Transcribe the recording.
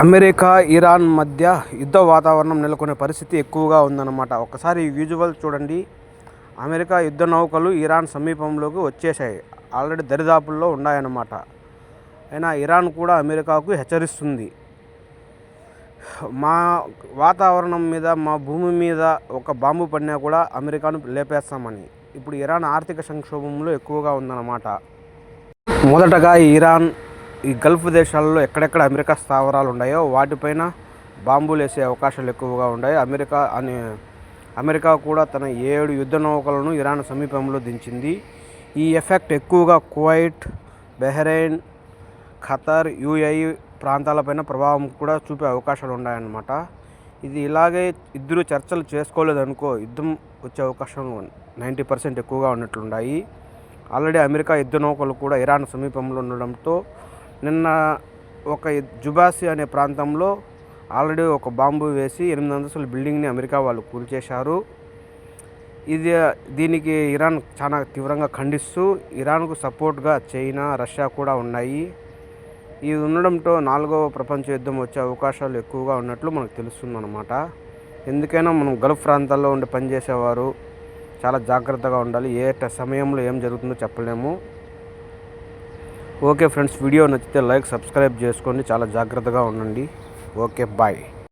America Iran మధ్య యుద్ధ వాతావరణం నెలకొనే పరిస్థితి ఎక్కువగా ఉందన్నమాట. ఒకసారి విజువల్ చూడండి. అమెరికా యుద్ధ నౌకలు ఇరాన్ సమీపంలోకి వచ్చేసాయి ఆల్రెడీ దరిదాపుల్లో ఉన్నాయన్నమాట. అయినా ఇరాన్ కూడా అమెరికాకు హెచ్చరిస్తుంది. మా వాతావరణం మీద మా భూమి మీద ఒక బాంబు పడినా కూడా అమెరికాను లేపేస్తామని. ఇప్పుడు ఇరాన్ ఆర్థిక సంక్షోభంలో ఎక్కువగా ఉందన్నమాట. మొదటగా ఇరాన్ ఈ గల్ఫ్ దేశాల్లో ఎక్కడెక్కడ అమెరికా స్థావరాలు ఉన్నాయో వాటిపైన బాంబులు వేసే అవకాశాలు ఎక్కువగా ఉన్నాయి. అమెరికా అని అమెరికా కూడా తన ఏడు యుద్ధ నౌకలను ఇరాన్ సమీపంలో దించింది. ఈ ఎఫెక్ట్ ఎక్కువగా కువైట్ బెహ్రెయిన్ ఖతర్ యుఐ ప్రాంతాలపైన ప్రభావం కూడా చూపే అవకాశాలు ఉన్నాయన్నమాట. ఇది ఇలాగే ఇద్దరు చర్చలు చేసుకోలేదనుకో యుద్ధం వచ్చే అవకాశం నైంటీ పర్సెంట్ ఎక్కువగా ఉన్నట్లున్నాయి. ఆల్రెడీ అమెరికా యుద్ధ నౌకలు కూడా ఇరాన్ సమీపంలో ఉండడంతో నిన్న ఒక జుబాసి అనే ప్రాంతంలో ఆల్రెడీ ఒక బాంబు వేసి ఎనిమిది అంతస్తుల బిల్డింగ్ని అమెరికా వాళ్ళు కూల్చేశారు. ఇది దీనికి ఇరాన్ చాలా తీవ్రంగా ఖండిస్తూ ఇరాన్కు సపోర్ట్గా చైనా రష్యా కూడా ఉన్నాయి. ఇది ఉండడంతో నాలుగవ ప్రపంచ యుద్ధం వచ్చే అవకాశాలు ఎక్కువగా ఉన్నట్లు మనకు తెలుస్తుందన్నమాట. ఎందుకైనా మనం గల్ఫ్ ప్రాంతాల్లో ఉండి పనిచేసేవారు చాలా జాగ్రత్తగా ఉండాలి. ఏ సమయంలో ఏం జరుగుతుందో చెప్పలేము. ఓకే ఫ్రెండ్స్ వీడియో నచ్చితే లైక్ సబ్స్క్రైబ్ చేసుకోండి. చాలా జాగ్రత్తగా ఉండండి. Okay bye.